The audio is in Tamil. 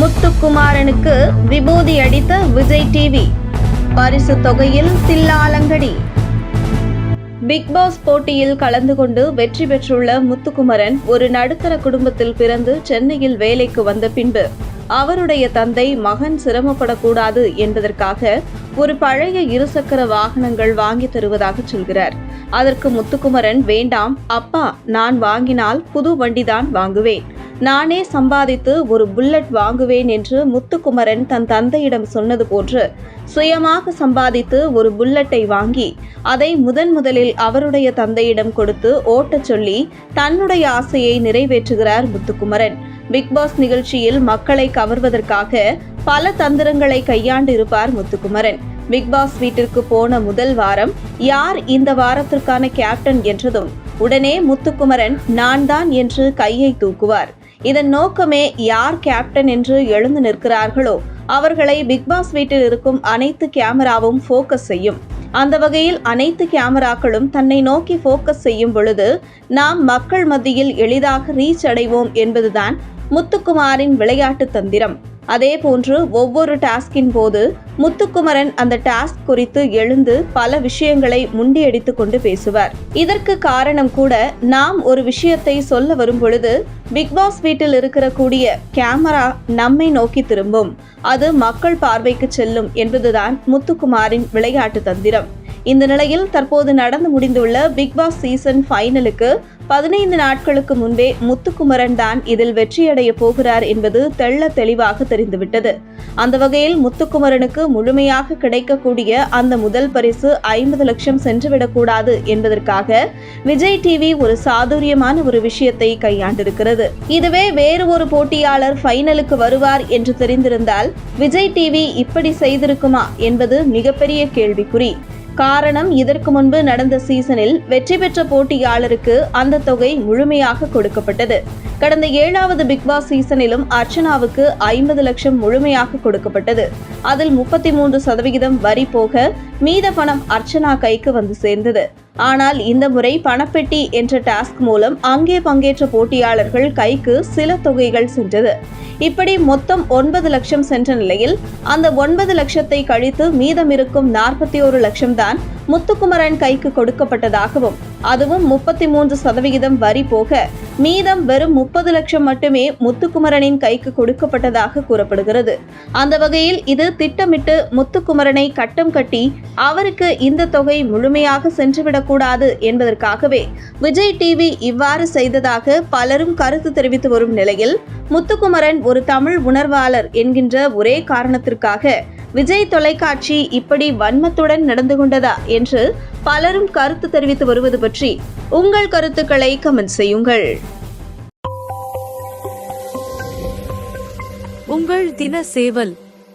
முத்துக்குமாரனுக்கு விபூதி அடித்த விஜய் டிவி பரிசு தொகையில் தில்லாலங்கடி. பிக் பாஸ் போட்டியில் கலந்து கொண்டு வெற்றி பெற்றுள்ள முத்துக்குமரன் ஒரு நடுத்தர குடும்பத்தில் பிறந்து சென்னையில் வேலைக்கு வந்த பின்பு அவருடைய தந்தை மகன் சிரமப்படக்கூடாது என்பதற்காக ஒரு பழைய இருசக்கர வாகனங்கள் வாங்கி தருவதாக சொல்கிறார். அதற்கு முத்துக்குமரன் வேண்டாம் அப்பா நான் வாங்கினால் புது வண்டிதான் வாங்குவேன். நானே சம்பாதித்து ஒரு புல்லட் வாங்குவேன் என்று முத்துக்குமரன் தன் தந்தையிடம் சொன்னது போன்று சுயமாக சம்பாதித்து ஒரு புல்லட்டை வாங்கி அதை முதன் முதலில் அவருடைய தந்தையிடம் கொடுத்து ஓட்டச் சொல்லி தன்னுடைய ஆசையை நிறைவேற்றுகிறார் முத்துக்குமரன். பிக்பாஸ் நிகழ்ச்சியில் மக்களை கவர்வதற்காக பல தந்திரங்களை கையாண்டு இருப்பார் முத்துக்குமரன் பிக்பாஸ் வீட்டிற்கு போன முதல் வாரம் யார் இந்த வாரத்திற்கான கேப்டன் என்றதும் உடனே முத்துக்குமரன் நான் தான் என்று கையை தூக்குவார். இதன் நோக்கமே யார் கேப்டன் என்று எழுந்து நிற்கிறார்களோ அவர்களை பிக் பாஸ் வீட்டில் இருக்கும் அனைத்து கேமராவும் ஃபோக்கஸ் செய்யும். அந்த வகையில் அனைத்து கேமராக்களும் தன்னை நோக்கி ஃபோக்கஸ் செய்யும் பொழுது நாம் மக்கள் மத்தியில் எளிதாக ரீச் அடைவோம் என்பதுதான் முத்துக்குமாரின் விளையாட்டு தந்திரம். அதேபோன்று ஒவ்வொரு டாஸ்கின் போது முத்துக்குமரன் அந்த டாஸ்க் குறித்து எழுந்து பல விஷயங்களை முண்டியடித்து கொண்டு பேசுவார். இதற்கு காரணம் கூட நாம் ஒரு விஷயத்தை சொல்ல வரும் பொழுது பிக் பாஸ் வீட்டில் இருக்கிற கூடிய கேமரா நம்மை நோக்கி திரும்பும். அது மக்கள் பார்வைக்கு செல்லும் என்பதுதான் முத்துக்குமாரின் விளையாட்டு தந்திரம். இந்த நிலையில் தற்போது நடந்து முடிந்துள்ள பிக் பாஸ் சீசன் ஃபைனலுக்கு பதினைந்து நாட்களுக்கு முன்பே முத்துக்குமரன் தான் இதில் வெற்றியடைய போகிறார் என்பது தெள்ள தெளிவாக தெரிந்துவிட்டது. அந்த வகையில் முத்துக்குமரனுக்கு முழுமையாக கிடைக்கக்கூடிய அந்த முதல் பரிசு ஐம்பது லட்சம் சென்றுவிடக்கூடாது என்பதற்காக விஜய் டிவி ஒரு சாதுரியமான ஒரு விஷயத்தை கையாண்டிருக்கிறது. இதுவே வேறு ஒரு போட்டியாளர் ஃபைனலுக்கு வருவார் என்று தெரிந்திருந்தால் விஜய் டிவி இப்படி செய்திருக்குமா என்பது மிகப்பெரிய கேள்விக்குறி. காரணம் இதற்கு முன்பு நடந்த சீசனில் வெற்றி பெற்ற போட்டியாளருக்கு அந்த தொகை முழுமையாக கொடுக்கப்பட்டது. கடந்த ஏழாவது பிக் பாஸ் சீசனிலும் அர்ச்சனாவுக்கு ஐம்பது லட்சம் முழுமையாக கொடுக்கப்பட்டது. அதில் முப்பத்தி மூன்று சதவிகிதம் வரி போக மீத பணம் அர்ச்சனா கைக்கு வந்து சேர்ந்தது. ஆனால் இந்த முறை பணப்பெட்டி என்ற டாஸ்க் மூலம் அங்கே பங்கேற்ற போட்டியாளர்கள் கைக்கு சில தொகைகள் சென்றது. இப்படி மொத்தம் ஒன்பது லட்சம் சென்ற நிலையில் அந்த ஒன்பது லட்சத்தை கழித்து மீதம் இருக்கும் நாற்பத்தி ஒரு லட்சம் தான் முத்துக்குமரன் கைக்கு கொடுக்கப்பட்டதாகவும் அதுவும் முப்பத்தி மூன்று சதவிகிதம் வரி போக மீதம் வெறும் முப்பது லட்சம் மட்டுமே முத்துக்குமரனின் கைக்கு கொடுக்கப்பட்டதாக கூறப்படுகிறது. அந்த வகையில் இது திட்டமிட்டு முத்துக்குமரனை கட்டம் கட்டி அவருக்கு இந்த தொகை முழுமையாக சென்றுவிடக்கூடாது என்பதற்காகவே விஜய் டிவி இவ்வாறு செய்ததாக பலரும் கருத்து தெரிவித்து வரும் நிலையில் முத்துக்குமரன் ஒரு தமிழ் உணர்வாளர் என்கின்ற ஒரே காரணத்திற்காக விஜய் தொலைக்காட்சி இப்படி வன்மத்துடன் நடந்து கொண்டதா என்று பலரும் கருத்து தெரிவித்து வருவது பற்றி உங்கள் கருத்துக்களை கமெண்ட் செய்யுங்கள். உங்கள் தின சேவல்